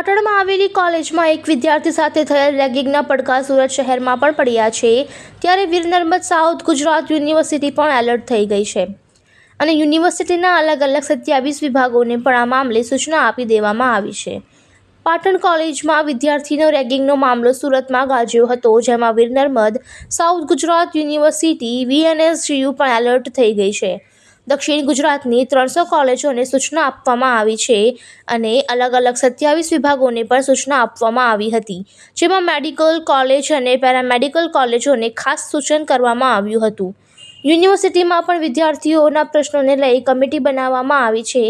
પાટણમાં આવેલી કોલેજમાં એક વિદ્યાર્થી સાથે થયેલ રેગિંગના પડકાર સુરત શહેરમાં પણ પડ્યા છે. ત્યારે વીર નર્મદ સાઉથ ગુજરાત યુનિવર્સિટી પણ એલર્ટ થઈ ગઈ છે. અને યુનિવર્સિટીના અલગ અલગ સત્યાવીસ વિભાગોને પણ આ મામલે સૂચના આપી દેવામાં આવી છે. પાટણ કોલેજમાં વિદ્યાર્થીનો રેગિંગનો મામલો સુરતમાં ગાજ્યો હતો, જેમાં Veer Narmad South Gujarat University VNSGU પણ એલર્ટ થઈ ગઈ છે. દક્ષિણ ગુજરાતની ત્રણસો કોલેજોને સૂચના આપવામાં આવી છે અને અલગ અલગ સત્યાવીસ વિભાગોને પણ સૂચના આપવામાં આવી હતી. જેમાં મેડિકલ કોલેજ અને પેરામેડિકલ કોલેજોને ખાસ સૂચન કરવામાં આવ્યું હતું. યુનિવર્સિટીમાં પણ વિદ્યાર્થીઓના પ્રશ્નોને લઈ કમિટી બનાવવામાં આવી છે.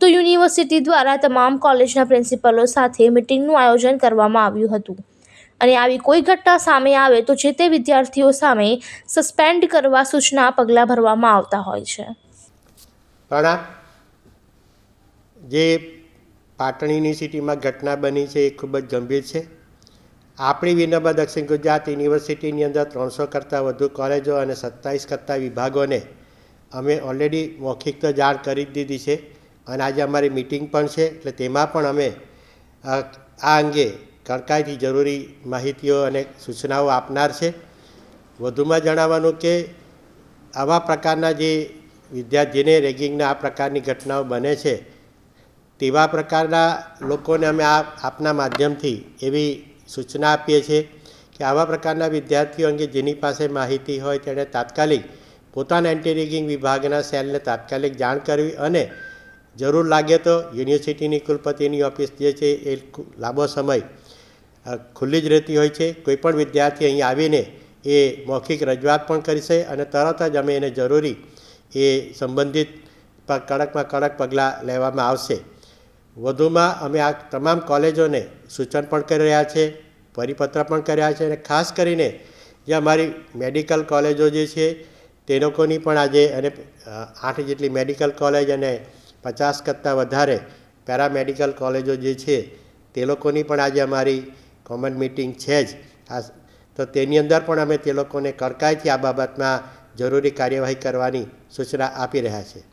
તો યુનિવર્સિટી દ્વારા તમામ કોલેજના પ્રિન્સિપલો સાથે મિટિંગનું આયોજન કરવામાં આવ્યું હતું. અને આવી કોઈ ઘટના સામે આવે તો જે તે વિદ્યાર્થીઓ સામે સસ્પેન્ડ કરવા સૂચના પગલાં ભરવામાં આવતા હોય છે. પ્રણામ જે પાટણીની સિટીમાં ઘટના બની છે એ ખૂબ જ ગંભીર છે. આપણી વિનોબા દક્ષિણ ગુજરાત યુનિવર્સિટીની અંદર ત્રણસો કરતાં વધુ કોલેજો અને સત્તાવીસ કરતાં વિભાગોને અમે ઓલરેડી મૌખિક તો જાણ કરી દીધી છે અને આજે અમારી મિટિંગ પણ છે, એટલે તેમાં પણ અમે આ અંગે કડકાઈથી જરૂરી માહિતીઓ અને સૂચનાઓ આપનાર છે. વધુમાં જણાવવાનું કે આવા પ્રકારના જે વિદ્યાર્થીને રેગિંગના આ પ્રકારની ઘટનાઓ બને છે. તેવા પ્રકારના લોકોને અમે આ આપના માધ્યમથી એવી સૂચના આપીએ છીએ કે આવા પ્રકારના વિદ્યાર્થીઓ અંગે જેની પાસે માહિતી હોય તેણે તાત્કાલિક પોતાના એન્ટી રેગિંગ વિભાગના સેલને તાત્કાલિક જાણ કરવી અને જરૂર લાગે તો યુનિવર્સિટીની કુલપતિની ઓફિસ જે છે એ લાંબો સમય ખુલ્લી જ રહેતી હોય છે. કોઈપણ વિદ્યાર્થી અહીં આવીને એ મૌખિક રજૂઆત પણ કરશે અને તરત જ અમે એને જરૂરી એ સંબંધિત કડકમાં કડક પગલાં લેવામાં આવશે. વધુમાં અમે આ તમામ કોલેજોને સૂચન પણ કરી રહ્યા છે, પરિપત્ર પણ કર્યા છે અને ખાસ કરીને જે અમારી મેડિકલ કોલેજો જે છે, તે લોકોની પણ આજે અને આઠ જેટલી મેડિકલ કોલેજ અને પચાસ કરતાં વધારે પેરામેડિકલ કોલેજો જે છે, તે લોકોની પણ આજે અમારી કોમન મિટિંગ છે જ. આ, તો તેની અંદર પણ અમે તે લોકોને કડકાઈથી આ બાબતમાં જરૂરી કાર્યવાહી કરવાની સૂચના આપી રહ્યા છે.